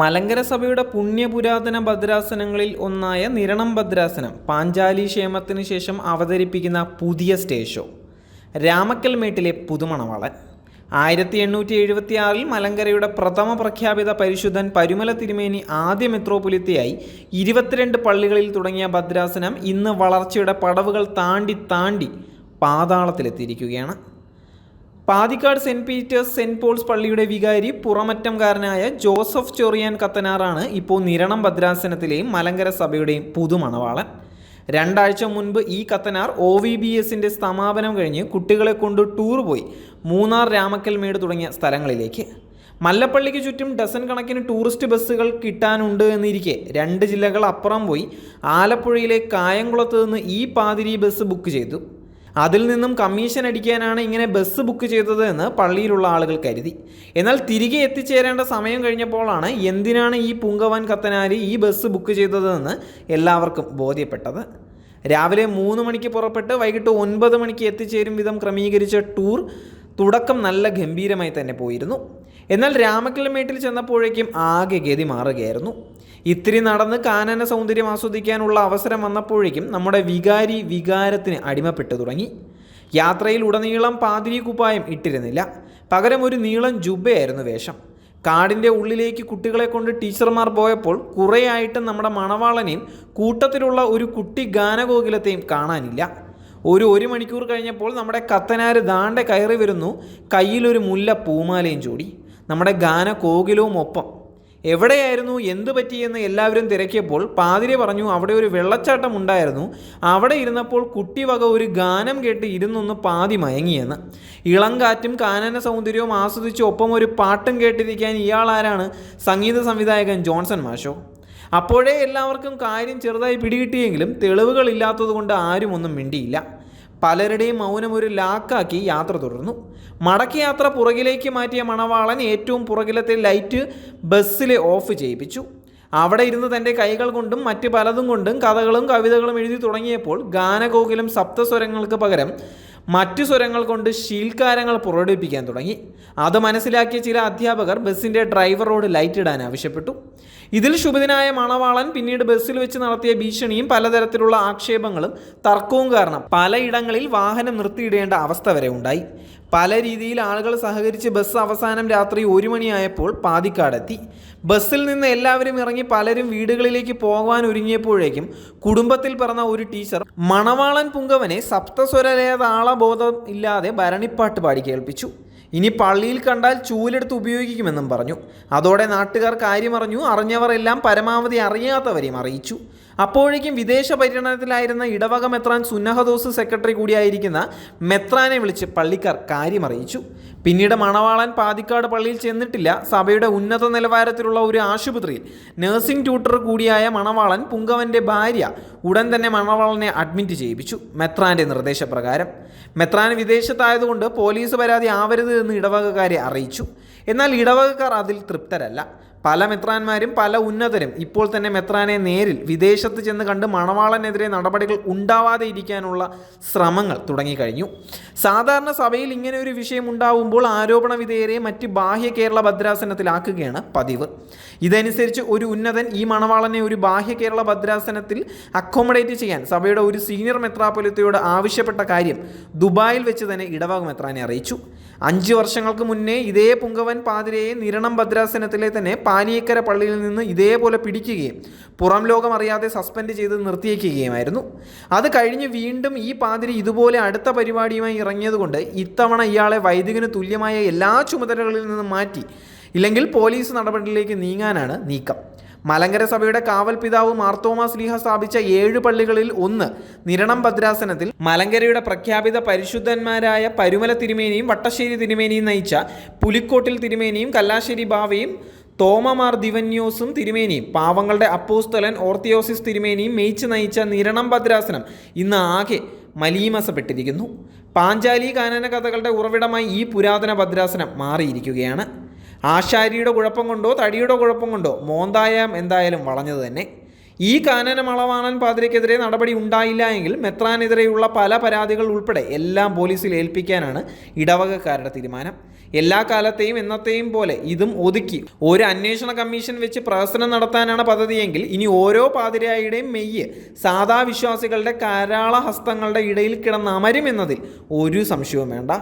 മലങ്കര സഭയുടെ പുണ്യപുരാതന ഭദ്രാസനങ്ങളിൽ ഒന്നായ നിരണം ഭദ്രാസനം പാഞ്ചാലി ക്ഷേമത്തിന് ശേഷം അവതരിപ്പിക്കുന്ന പുതിയ സ്റ്റേജ് ഷോ രാമക്കൽമേട്ടിലെ പുതുമണവാളൻ. ആയിരത്തി എണ്ണൂറ്റി എഴുപത്തി ആറിൽ മലങ്കരയുടെ പ്രഥമ പ്രഖ്യാപിത പരിശുദ്ധൻ പരുമല തിരുമേനി ആദ്യ മെത്രോപൊലിത്തയായി ഇരുപത്തിരണ്ട് പള്ളികളിൽ തുടങ്ങിയ ഭദ്രാസനം ഇന്ന് വളർച്ചയുടെ പടവുകൾ താണ്ടി താണ്ടി പാതാളത്തിലെത്തിയിരിക്കുകയാണ്. Pathikkad Saint Peter's Saint Paul's പള്ളിയുടെ വികാരി പുറമറ്റംകാരനായ ജോസഫ് ചൊറിയാൻ കത്തനാറാണ് ഇപ്പോൾ നിരണം ഭദ്രാസനത്തിലെയും മലങ്കര സഭയുടെയും പുതുമണവാളൻ. രണ്ടാഴ്ച മുൻപ് ഈ കത്തനാർ ഒ വി ബി എസിന്റെ സമാപനം കഴിഞ്ഞ് കുട്ടികളെ കൊണ്ട് ടൂർ പോയി മൂന്നാർ രാമക്കൽമേട് തുടങ്ങിയ സ്ഥലങ്ങളിലേക്ക്. മല്ലപ്പള്ളിക്ക് ചുറ്റും ഡസൻ കണക്കിന് ടൂറിസ്റ്റ് ബസ്സുകൾ കിട്ടാനുണ്ട് എന്നിരിക്കെ രണ്ട് ജില്ലകൾ അപ്പുറം പോയി ആലപ്പുഴയിലെ കായംകുളത്ത് നിന്ന് ഈ പാതിരി ബസ് ബുക്ക് ചെയ്തു. അതിൽ നിന്നും കമ്മീഷൻ അടിക്കാനാണ് ഇങ്ങനെ ബസ് ബുക്ക് ചെയ്തത് എന്ന് പള്ളിയിലുള്ള ആളുകൾ കരുതി. എന്നാൽ തിരികെ എത്തിച്ചേരേണ്ട സമയം കഴിഞ്ഞപ്പോഴാണ് എന്തിനാണ് ഈ പുങ്കവൻ കത്തനാരി ഈ ബസ് ബുക്ക് ചെയ്തതെന്ന് എല്ലാവർക്കും ബോധ്യപ്പെട്ടത്. രാവിലെ മൂന്ന് മണിക്ക് പുറപ്പെട്ട് വൈകിട്ട് ഒൻപത് മണിക്ക് എത്തിച്ചേരും വിധം ക്രമീകരിച്ച ടൂർ തുടക്കം നല്ല ഗംഭീരമായി തന്നെ പോയിരുന്നു. എന്നാൽ രാമക്കൽമേട്ടിൽ ചെന്നപ്പോഴേക്കും ആകെ ഗതി മാറുകയായിരുന്നു. ഇത്തിരി നടന്ന് കാനന സൗന്ദര്യം ആസ്വദിക്കാനുള്ള അവസരം വന്നപ്പോഴേക്കും നമ്മുടെ വികാരി വികാരത്തിന് അടിമപ്പെട്ടു തുടങ്ങി. യാത്രയിൽ ഉടനീളം പാതിരി കുപ്പായം ഇട്ടിരുന്നില്ല. പകരം ഒരു നീളം ജുബയായിരുന്നു വേഷം. കാടിന്റെ ഉള്ളിലേക്ക് കുട്ടികളെ കൊണ്ട് ടീച്ചർമാർ പോയപ്പോൾ കുറേയായിട്ട് നമ്മുടെ മണവാളനെയും കൂട്ടത്തിലുള്ള ഒരു കുട്ടി ഗാനഗോകുലത്തെയും കാണാനില്ല. ഒരു ഒരു മണിക്കൂർ കഴിഞ്ഞപ്പോൾ നമ്മുടെ കത്തനാര് ദാണ്ടെ കയറി വരുന്നു. കയ്യിലൊരു മുല്ല പൂമാലയും ചൂടി. നമ്മുടെ ഗാനകോകിലവും ഒപ്പം എവിടെയായിരുന്നു എന്ത് പറ്റിയെന്ന് എല്ലാവരും തിരക്കിയപ്പോൾ പാതിരി പറഞ്ഞു അവിടെ ഒരു വെള്ളച്ചാട്ടം ഉണ്ടായിരുന്നു. അവിടെ ഇരുന്നപ്പോൾ കുട്ടി വക ഒരു ഗാനം കേട്ട് ഇരുന്നൊന്ന് പാതി മയങ്ങിയെന്ന്. ഇളം കാറ്റും കാനന സൗന്ദര്യവും ആസ്വദിച്ച് ഒപ്പം ഒരു പാട്ടും കേട്ടിരിക്കാൻ ഇയാൾ ആരാണ്? സംഗീത സംവിധായകൻ ജോൺസൺ മാഷോ? അപ്പോഴേ എല്ലാവർക്കും കാര്യം ചെറുതായി പിടികിട്ടിയെങ്കിലും തെളിവുകളില്ലാത്തതുകൊണ്ട് ആരും ഒന്നും മിണ്ടിയില്ല. പലരുടെയും മൗനം ഒരു ലാക്കാക്കി യാത്ര തുടർന്നു. മടക്കി യാത്ര പുറകിലേക്ക് മാറ്റിയ മണവാളൻ ഏറ്റവും പുറകിലത്തെ ലൈറ്റ് ബസ്സിൽ ഓഫ് ചെയ്യിപ്പിച്ചു. അവിടെ ഇരുന്ന് തന്റെ കൈകൾ കൊണ്ടും മറ്റ് പലതും കൊണ്ടും കഥകളും കവിതകളും എഴുതി തുടങ്ങിയപ്പോൾ ഗാനഗോകുലം സപ്തസ്വരങ്ങൾക്ക് പകരം മറ്റു സ്വരങ്ങൾ കൊണ്ട് ശീൽക്കാരങ്ങൾ പുറപ്പെടുവിപ്പിക്കാൻ തുടങ്ങി. അത് മനസ്സിലാക്കിയ ചില അധ്യാപകർ ബസ്സിന്റെ ഡ്രൈവറോട് ലൈറ്റ് ഇടാൻ ആവശ്യപ്പെട്ടു. ഇതിൽ ശുഭിതനായ മണവാളൻ പിന്നീട് ബസ്സിൽ വെച്ച് നടത്തിയ ഭീഷണിയും പലതരത്തിലുള്ള ആക്ഷേപങ്ങളും തർക്കവും കാരണം പലയിടങ്ങളിൽ വാഹനം നിർത്തിയിടേണ്ട അവസ്ഥ വരെ ഉണ്ടായി. പല രീതിയിൽ ആളുകൾ സഹകരിച്ച് ബസ് അവസാനം രാത്രി ഒരു മണിയായപ്പോൾ പാതിക്കാടെത്തി. ബസ്സിൽ നിന്ന് എല്ലാവരും ഇറങ്ങി പലരും വീടുകളിലേക്ക് പോകാൻ ഒരുങ്ങിയപ്പോഴേക്കും കുടുംബത്തിൽ പിറന്ന ഒരു ടീച്ചർ മണവാളൻ പുങ്കവനെ സപ്തസ്വരലയ താളബോധം ഇല്ലാതെ ഭരണിപ്പാട്ട് പാടി കേൾപ്പിച്ചു. ഇനി പള്ളിയിൽ കണ്ടാൽ ചൂലെടുത്ത് ഉപയോഗിക്കുമെന്നും പറഞ്ഞു. അതോടെ നാട്ടുകാർ കാര്യമറിഞ്ഞു. അറിഞ്ഞവരെല്ലാം പരമാവധി അറിയാത്തവരെയും അറിയിച്ചു. അപ്പോഴേക്കും വിദേശ പര്യടനത്തിലായിരുന്ന ഇടവക മെത്രാൻ സുന്നഹദോസ് സെക്രട്ടറി കൂടിയായിരിക്കുന്ന മെത്രാനെ വിളിച്ച് പള്ളിക്കാർ കാര്യമറിയിച്ചു. പിന്നീട് മണവാളൻ പാതിക്കാട് പള്ളിയിൽ ചെന്നിട്ടില്ല. സഭയുടെ ഉന്നത നിലവാരത്തിലുള്ള ഒരു ആശുപത്രിയിൽ നഴ്സിംഗ് ട്യൂട്ടർ കൂടിയായ മണവാളൻ പുങ്കവന്റെ ഭാര്യ ഉടൻ തന്നെ മണവാളനെ അഡ്മിറ്റ് ചെയ്യിപ്പിച്ചു. മെത്രാന്റെ നിർദ്ദേശപ്രകാരം. മെത്രാൻ വിദേശത്തായതുകൊണ്ട് പോലീസ് പരാതി ആവരുത് എന്ന് ഇടവകക്കാരെ അറിയിച്ചു. എന്നാൽ ഇടവകക്കാർ അതിൽ തൃപ്തരല്ല. പല മെത്രാന്മാരും പല ഉന്നതരും ഇപ്പോൾ തന്നെ മെത്രാനെ നേരിൽ വിദേശത്ത് ചെന്ന് കണ്ട് മണവാളനെതിരെ നടപടികൾ ഉണ്ടാവാതെ ഇരിക്കാനുള്ള ശ്രമങ്ങൾ തുടങ്ങിക്കഴിഞ്ഞു. സാധാരണ സഭയിൽ ഇങ്ങനെ ഒരു വിഷയം ഉണ്ടാവുമ്പോൾ ആരോപണ വിധേയരെ മറ്റ് ബാഹ്യ കേരള ഭദ്രാസനത്തിലാക്കുകയാണ് പതിവ്. ഇതനുസരിച്ച് ഒരു ഉന്നതൻ ഈ മണവാളനെ ഒരു ബാഹ്യ കേരള ഭദ്രാസനത്തിൽ അക്കോമഡേറ്റ് ചെയ്യാൻ സഭയുടെ ഒരു സീനിയർ മെത്രാപ്പൊലിത്തയോട് ആവശ്യപ്പെട്ട കാര്യം ദുബായിൽ വെച്ച് തന്നെ ഇടവക മെത്രാനെ അറിയിച്ചു. അഞ്ച് വർഷങ്ങൾക്ക് മുന്നേ ഇതേ പുങ്കവൻ പാതിരയെ നിരണം ഭദ്രാസനത്തിലെ തന്നെ പാനിയക്കര പള്ളിയിൽ നിന്ന് ഇതേപോലെ പിടിക്കുകയും പുറം ലോകം അറിയാതെ സസ്പെൻഡ് ചെയ്ത് നിർത്തിയേക്കുകയുമായിരുന്നു. അത് കഴിഞ്ഞ് വീണ്ടും ഈ പാതിരി ഇതുപോലെ അടുത്ത പരിപാടിയുമായി ഇറങ്ങിയതുകൊണ്ട് ഇത്തവണ ഇയാളെ വൈദികന് തുല്യമായ എല്ലാ ചുമതലകളിൽ നിന്നും മാറ്റി ഇല്ലെങ്കിൽ പോലീസ് നടപടിയിലേക്ക് നീങ്ങാനാണ് നീക്കം. മലങ്കര സഭയുടെ കാവൽ പിതാവ് മാർത്തോമാ സ്ലീഹ സ്ഥാപിച്ച ഏഴ് പള്ളികളിൽ ഒന്ന് നിരണം ഭദ്രാസനത്തിൽ മലങ്കരയുടെ പ്രഖ്യാപിത പരിശുദ്ധന്മാരായ പരുമല തിരുമേനിയും വട്ടശ്ശേരി തിരുമേനിയും നയിച്ച പുലിക്കോട്ടിൽ തിരുമേനിയും കല്ലാശ്ശേരി ബാവയും തോമമാർ ദിവന്യോസും തിരുമേനിയും. പാവങ്ങളുടെ അപ്പോസ്തലൻ ഓർത്തിയോസിസ് തിരുമേനിയും മേയിച്ച് നയിച്ച നിരണം ഭദ്രാസനം ഇന്ന് ആകെ മലീമസപ്പെട്ടിരിക്കുന്നു. പാഞ്ചാലി കാനന കഥകളുടെ ഉറവിടമായി ഈ പുരാതന ഭദ്രാസനം മാറിയിരിക്കുകയാണ്. ആശാരിയുടെ കുഴപ്പം കൊണ്ടോ തടിയുടെ കുഴപ്പം കൊണ്ടോ മോന്തായം എന്തായാലും വളഞ്ഞത് തന്നെ. ഈ കാനനമളവാണൻ പാതിരയ്ക്കെതിരെ നടപടി ഉണ്ടായില്ല എങ്കിൽ മെത്രാനെതിരെയുള്ള പല പരാതികൾ ഉൾപ്പെടെ എല്ലാം പോലീസിൽ ഏൽപ്പിക്കാനാണ് ഇടവകക്കാരുടെ തീരുമാനം. എല്ലാ കാലത്തെയും എന്നത്തെയും പോലെ ഇതും ഒതുക്കി ഒരു അന്വേഷണ കമ്മീഷൻ വെച്ച് പ്രവർത്തനം നടത്താനാണ് പദ്ധതിയെങ്കിൽ ഇനി ഓരോ പാതിരായുടെയും മെയ്യ് സാധാ വിശ്വാസികളുടെ കരാള ഹസ്തങ്ങളുടെ ഇടയിൽ കിടന്നമരുമെന്നതിൽ ഒരു സംശയവും വേണ്ട.